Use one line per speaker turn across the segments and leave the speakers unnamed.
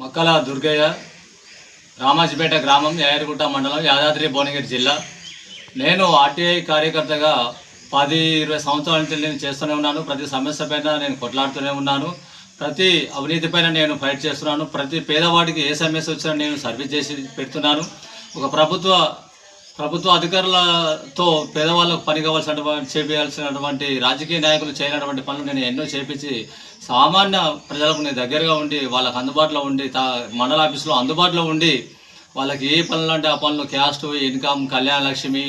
మక్కల దుర్గయ్య రామాజీపేట గ్రామం యాయరిగుట్ట మండలం యాదాద్రి భువనగిరి జిల్లా. నేను ఆర్టీఐ కార్యకర్తగా పది ఇరవై సంవత్సరాల నుంచి నేను చేస్తూనే ఉన్నాను. ప్రతి సమస్య పైన నేను కొట్లాడుతూనే ఉన్నాను. ప్రతి అవినీతి పైన నేను ఫైట్ చేస్తున్నాను. ప్రతి పేదవాడికి ఏ సమస్య వచ్చినా నేను సర్వీస్ చేసి పెడుతున్నాను. ఒక ప్రభుత్వ ప్రభుత్వ అధికారులతో పేదవాళ్ళకు పని కావాల్సినటువంటి చేయాల్సినటువంటి రాజకీయ నాయకులు చేయనటువంటి పనులు నేను ఎన్నో చేపించి సామాన్య ప్రజలకు నేను దగ్గరగా ఉండి వాళ్ళకు అందుబాటులో ఉండి తా మండల ఆఫీసులో అందుబాటులో ఉండి వాళ్ళకి ఏ పనులు అంటే ఆ పనులు క్యాస్ట్ ఇన్కమ్ కళ్యాణ లక్ష్మి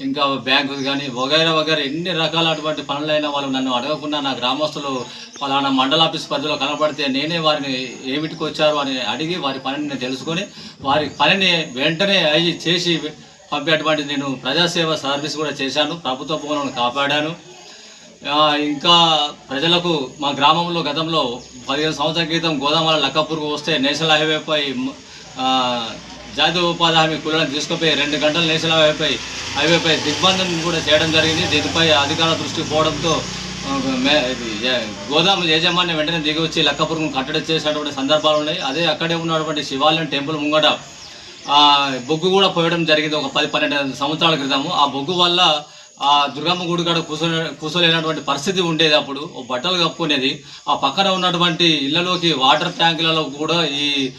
ఇంకా బ్యాంకు కానీ వగైరా వగైరా ఎన్ని రకాలటువంటి పనులైనా వాళ్ళు నన్ను అడగకుండా నా గ్రామస్తులు ఫలానా మండల ఆఫీస్ పరిధిలో కనపడితే నేనే వారిని ఏమిటికి వచ్చారు అని అడిగి వారి పనిని తెలుసుకొని వారి పనిని వెంటనే అయ్యి చేసి పంపేటువంటి నేను ప్రజాసేవ సర్వీస్ కూడా చేశాను. ప్రభుత్వ భూములను కాపాడాను. ఇంకా ప్రజలకు మా గ్రామంలో గతంలో పదిహేను సంవత్సరాల క్రితం గోదావరి లక్కపూర్కు వస్తే నేషనల్ హైవేపై జాతీయ ఉపాధి హామీ కూలీలను తీసుకుపోయి రెండు గంటలు నేషనల్ హైవేపై హైవేపై దిగ్బంధం కూడా చేయడం జరిగింది. దీనిపై అధికారుల దృష్టికి పోవడంతో ఆ, మే- యజమాని వెంటనే దిగి వచ్చి లక్కపూర్ను కట్టడి చేసినటువంటి సందర్భాలు ఉన్నాయి. అదే అక్కడే ఉన్నటువంటి శివాలయం టెంపుల్ ముంగట ఆ బొగ్గు కూడా పోయడం జరిగింది. ఒక పది పన్నెండు సంవత్సరాల క్రితము. ఆ బొగ్గు వల్ల ఆ దుర్గమ్మ గుడి కాడ కూర్చొని కూర్చోలేనటువంటి పరిస్థితి ఉండేది అప్పుడు. ఓ బట్టలు కప్పుకునేది. ఆ పక్కన ఉన్నటువంటి ఇళ్ళలోకి వాటర్ ట్యాంకులలో కూడా ఈ